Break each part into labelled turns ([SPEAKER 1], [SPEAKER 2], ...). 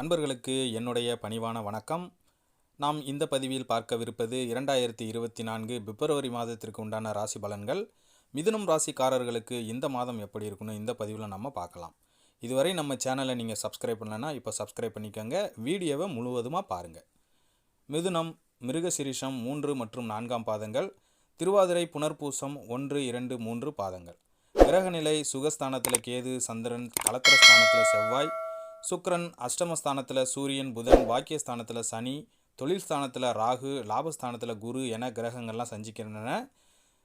[SPEAKER 1] அன்பர்களுக்கு என்னுடைய பணிவான வணக்கம். நாம் இந்த பதிவில் பார்க்கவிருப்பது இரண்டாயிரத்தி இருபத்தி நான்கு பிப்ரவரி மாதத்திற்கு உண்டான ராசி பலன்கள். மிதுனம் ராசிக்காரர்களுக்கு இந்த மாதம் எப்படி இருக்குன்னு இந்த பதிவில் நம்ம பார்க்கலாம். இதுவரை நம்ம சேனலை நீங்கள் சப்ஸ்கிரைப் பண்ணலன்னா இப்போ சப்ஸ்கிரைப் பண்ணிக்கோங்க. வீடியோவை முழுவதுமாக பாருங்கள் மிதுனம் மிருகசிரிஷம் மூன்று மற்றும் நான்காம் பாதங்கள். திருவாதிரை புனர்பூசம் ஒன்று இரண்டு மூன்று பாதங்கள். கிரகநிலை சுகஸ்தானத்தில் கேது சந்திரன் கலத்திரஸ்தானத்தில் செவ்வாய். சுக்கரன் அஷ்டமஸ்தானத்தில் சூரியன் புதன் பாக்கியஸ்தானத்தில் சனி தொழில் ஸ்தானத்தில் ராகு லாபஸ்தானத்தில் குரு என கிரகங்கள்லாம் சஞ்சிக்கின்றன.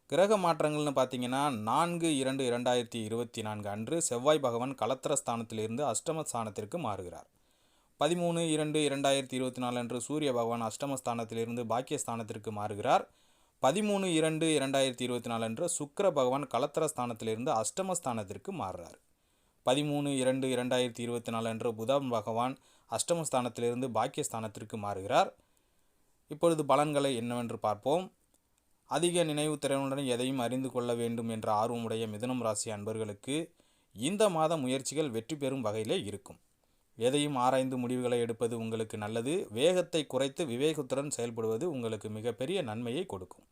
[SPEAKER 1] கிரக மாற்றங்கள்னு பார்த்தீங்கன்னா நான்கு இரண்டு இரண்டாயிரத்தி இருபத்தி நான்கு அன்று செவ்வாய் பகவான் கலத்திரஸ்தானத்திலிருந்து அஷ்டமஸ்தானத்திற்கு மாறுகிறார். பதிமூணு இரண்டு இரண்டாயிரத்தி இருபத்தி நாலு அன்று சூரிய பகவான் அஷ்டமஸ்தானத்திலிருந்து பாக்கியஸ்தானத்திற்கு மாறுகிறார். பதிமூணு இரண்டு இரண்டாயிரத்தி இருபத்தி நாலு அன்று சுக்கர பகவான் கலத்திரஸ்தானத்திலிருந்து அஷ்டமஸ்தானத்திற்கு மாறுறார். பதிமூணு இரண்டு இரண்டாயிரத்தி இருபத்தி நாலு அன்று புதன் பகவான் அஷ்டமஸ்தானத்திலிருந்து பாக்கியஸ்தானத்திற்கு மாறுகிறார். இப்பொழுது பலன்களை என்னவென்று பார்ப்போம். அதிக நினைவு திறனுடன் எதையும் அறிந்து கொள்ள வேண்டும் என்ற ஆர்வமுடைய மிதுனம் ராசி அன்பர்களுக்கு இந்த மாத முயற்சிகள் வெற்றி பெறும் வகையிலே இருக்கும். எதையும் ஆராய்ந்து முடிவுகளை எடுப்பது உங்களுக்கு நல்லது. வேகத்தை குறைத்து விவேகத்துடன் செயல்படுவது உங்களுக்கு மிகப்பெரிய நன்மையை கொடுக்கும்.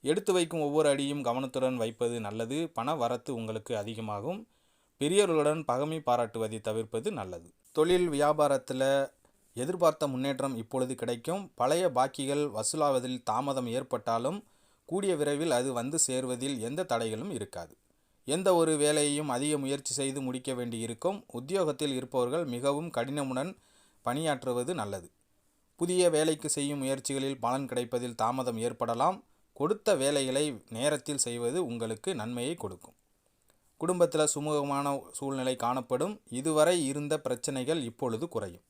[SPEAKER 1] எடுத்து வைக்கும் ஒவ்வொரு அடியும் கவனத்துடன் வைப்பது நல்லது. பண வரத்து உங்களுக்கு அதிகமாகும். பெரியவர்களுடன் பகமை பாராட்டுவதை தவிர்ப்பது நல்லது. தொழில் வியாபாரத்தில் எதிர்பார்த்த முன்னேற்றம் இப்பொழுது கிடைக்கும். பழைய பாக்கிகள் வசூலாவதில் தாமதம் ஏற்பட்டாலும் கூடிய விரைவில் அது வந்து சேர்வதில் எந்த தடைகளும் இருக்காது. எந்த ஒரு வேலையையும் அதிக முயற்சி செய்து முடிக்க வேண்டியிருக்கும். உத்தியோகத்தில் இருப்பவர்கள் மிகவும் கடினமுடன் பணியாற்றுவது நல்லது. புதிய வேலைக்கு செய்யும் முயற்சிகளில் பலன் கிடைப்பதில் தாமதம் ஏற்படலாம். கொடுத்த வேலைகளை நேரத்தில் செய்வது உங்களுக்கு நன்மையை கொடுக்கும். குடும்பத்தில் சுமூகமான சூழ்நிலை காணப்படும். இதுவரை இருந்த பிரச்சனைகள் இப்பொழுது குறையும்.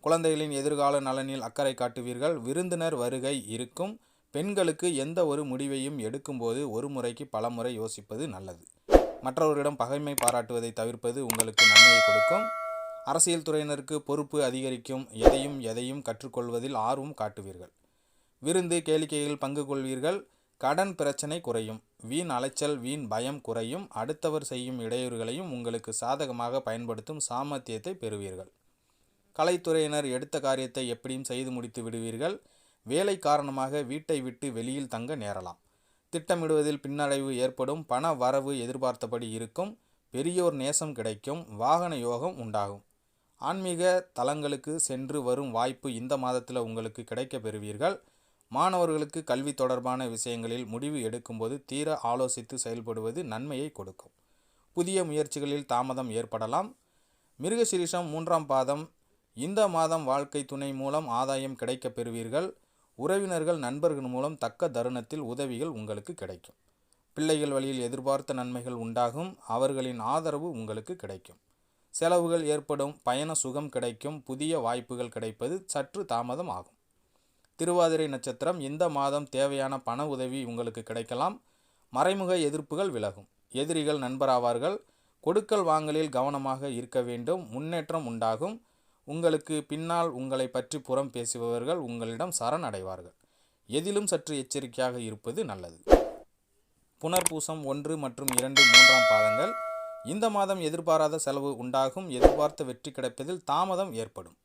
[SPEAKER 1] குழந்தைகளின் எதிர்கால நலனில் அக்கறை காட்டுவீர்கள். விருந்தினர் வருகை இருக்கும். பெண்களுக்கு எந்த ஒரு முடிவையும் எடுக்கும்போது ஒரு முறைக்கு பல முறை யோசிப்பது நல்லது. மற்றவர்களிடம் பகைமை பாராட்டுவதை தவிர்ப்பது உங்களுக்கு நன்மையை கொடுக்கும். அரசியல் துறையினருக்கு பொறுப்பு அதிகரிக்கும். எதையும் எதையும் கற்றுக்கொள்வதில் ஆர்வம் காட்டுவீர்கள். விருந்து கேளிக்கையில் பங்கு கொள்வீர்கள். கடன் பிரச்சனை குறையும். வீண் அலைச்சல் வீண் பயம் குறையும். அடுத்தவர் செய்யும் இடையூறுகளையும் உங்களுக்கு சாதகமாக பயன்படுத்தும் சாமர்த்தியத்தை பெறுவீர்கள். கலைத்துறையினர் எடுத்த காரியத்தை எப்படியும் செய்து முடித்து விடுவீர்கள். வேலை காரணமாக வீட்டை விட்டு வெளியில் தங்க நேரலாம். திட்டமிடுவதில் பின்னடைவு ஏற்படும். பண வரவு எதிர்பார்த்தபடி இருக்கும். பெரியோர் நேசம் கிடைக்கும். வாகன யோகம் உண்டாகும். ஆன்மீக தலங்களுக்கு சென்று வரும் வாய்ப்பு இந்த மாதத்தில் உங்களுக்கு கிடைக்க பெறுவீர்கள். மாணவர்களுக்கு கல்வி தொடர்பான விஷயங்களில் முடிவு எடுக்கும்போது தீர ஆலோசித்து செயல்படுவது நன்மையை கொடுக்கும். புதிய முயற்சிகளில் தாமதம் ஏற்படலாம். மிருகசிரிஷம் மூன்றாம் பாதம். இந்த மாதம் வாழ்க்கை துணை மூலம் ஆதாயம் கிடைக்கப் பெறுவீர்கள். உறவினர்கள் நண்பர்கள் மூலம் தக்க தருணத்தில் உதவிகள் உங்களுக்கு கிடைக்கும். பிள்ளைகள் வழியில் எதிர்பார்த்த நன்மைகள் உண்டாகும். அவர்களின் ஆதரவு உங்களுக்கு கிடைக்கும். செலவுகள் ஏற்படும். பயண சுகம் கிடைக்கும். புதிய வாய்ப்புகள் கிடைப்பது சற்று தாமதம் ஆகும் திருவாதிரை நட்சத்திரம் இந்த மாதம் தேவையான பண உதவி உங்களுக்கு கிடைக்கலாம். மறைமுக எதிர்ப்புகள் விலகும். எதிரிகள் நண்பராவார்கள். கொடுக்கல் வாங்கலில் கவனமாக இருக்க வேண்டும். முன்னேற்றம் உண்டாகும். உங்களுக்கு பின்னால் உங்களை பற்றி புறம் பேசுபவர்கள் உங்களிடம் சரணடைவார்கள். எதிலும் சற்று எச்சரிக்கையாக இருப்பது நல்லது. புனர்பூசம் ஒன்று மற்றும் இரண்டு மூன்றாம் பாதங்கள். இந்த மாதம் எதிர்பாராத செலவு உண்டாகும். எதிர்பார்த்த வெற்றி கிடைப்பதில் தாமதம் ஏற்படும்.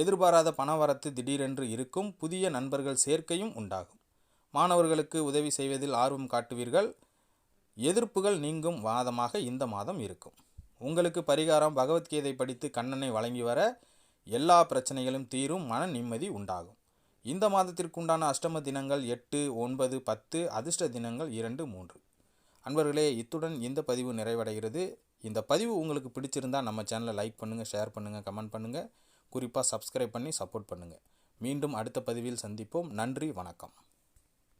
[SPEAKER 1] எதிர்பாராத பணவரத்து திடீரென்று இருக்கும் புதிய நண்பர்கள் சேர்க்கையும் உண்டாகும். மாணவர்களுக்கு உதவி செய்வதில் ஆர்வம் காட்டுவீர்கள். எதிர்ப்புகள் நீங்கும் வாதமாக இந்த மாதம் இருக்கும். உங்களுக்கு பரிகாரம் பகவத்கீதை படித்து கண்ணனை வழங்கி வர எல்லா பிரச்சனைகளும் தீரும் மன நிம்மதி உண்டாகும். இந்த மாதத்திற்குண்டான அஷ்டம தினங்கள் எட்டு ஒன்பது பத்து அதிர்ஷ்ட தினங்கள் இரண்டு மூன்று. அன்பர்களே இத்துடன் இந்த பதிவு நிறைவடைகிறது. இந்த பதிவு உங்களுக்கு பிடிச்சிருந்தா நம்ம சேனலை லைக் பண்ணுங்கள் ஷேர் பண்ணுங்கள் கமெண்ட் பண்ணுங்கள் குறிப்பாக சப்ஸ்கிரைப் பண்ணி சப்போர்ட் பண்ணுங்கள் மீண்டும் அடுத்த பதிவில் சந்திப்போம். நன்றி வணக்கம்.